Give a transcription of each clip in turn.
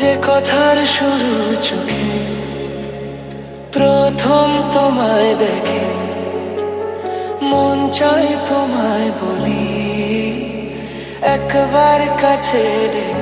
যে কথার শুরু চোখে প্রথম তোমায় দেখে মন চাই তোমায় বলি একবার কাছে ডেকে।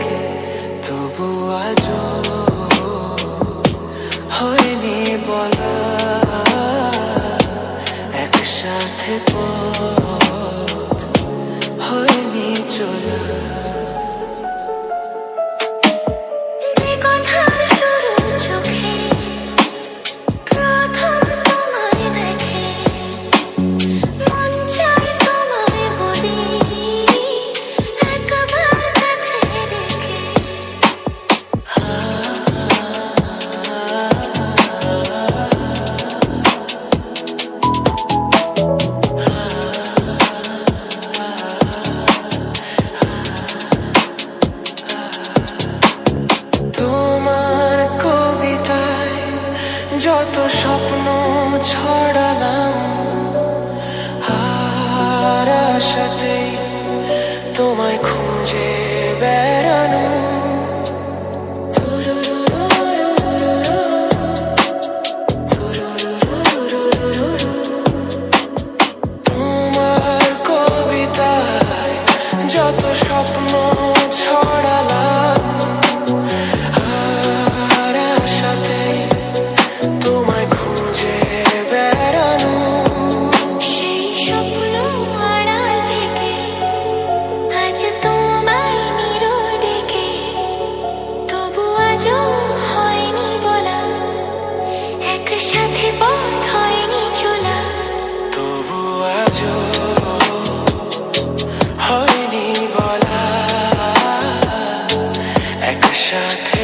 স্বপ্ন ছড়ালাম। আর আশাতেই তোমায় খুঁজে বেড়ানো। তোমার কবিতায় যত স্বপ্ন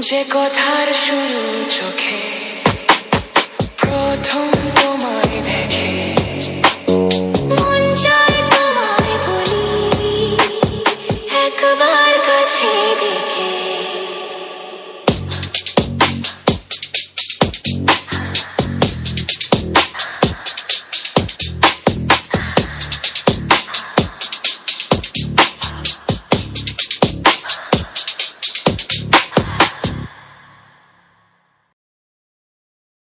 যে কথার শুরু চোখে প্রথম